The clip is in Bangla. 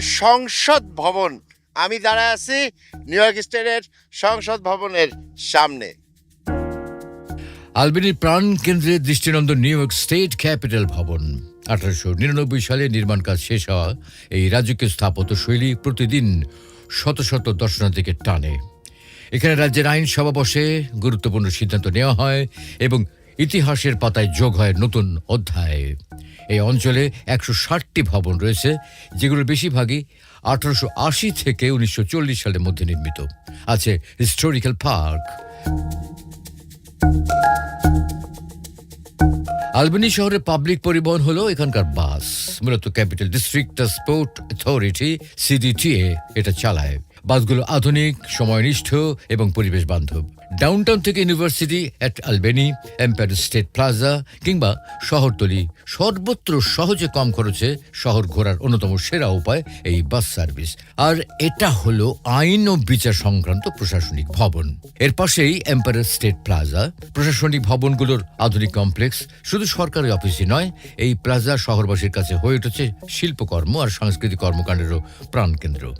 সংসদ ভবন। আমি দাঁড়ায় আছি নিউ ইয়র্ক স্টেটের সংসদ ভবনের সামনে। আলবেনির প্রাণ কেন্দ্রে দৃষ্টিনন্দন নিউ ইয়র্ক স্টেট ক্যাপিটাল ভবন। আঠারোশো নিরানব্বই সালে নির্মাণ কাজ শেষ হওয়া এই রাজকীয় স্থাপত্য শৈলী প্রতিদিন শত শত দর্শনার্থীকে টানে। এখানে রাজ্যের আইনসভা বসে, গুরুত্বপূর্ণ সিদ্ধান্ত নেওয়া হয় এবং ইতিহাসের পাতায় যোগ হয় নতুন অধ্যায়। এই অঞ্চলে একশো ষাটটি ভবন রয়েছে, যেগুলোর বেশিরভাগই আঠারোশো আশি থেকে উনিশশো চল্লিশ সালের মধ্যে নির্মিত। আছে হিস্টোরিক্যাল পার্ক আলবেনি শহরে পাবলিক পরিবহন হলো এখানকার বাস মূলত capital district transport authority CDTA এটা চালায়। বাসগুলো আধুনিক, সময়নিষ্ঠ এবং পরিবেশ বান্ধব। ডাউনটাউন থেকে university at Albany empire state plaza কিংবা শহরতলি সর্বত্র সহজে কম খরচে শহর ঘোরার অন্যতম সেরা উপায় এই বাস সার্ভিস। আর এটা হলো আইন ও বিচার সংক্রান্ত প্রশাসনিক ভবন। এর পাশেই এম্পায়ার স্টেট প্লাজা প্রশাসনিক ভবনগুলোর আধুনিক কমপ্লেক্স, শুধু সরকারি অফিসই নয়, এই প্লাজা শহরবাসীর কাছে হয়ে উঠেছে শিল্পকর্ম আর সাংস্কৃতিক কর্মকাণ্ডেরও প্রাণকেন্দ্র।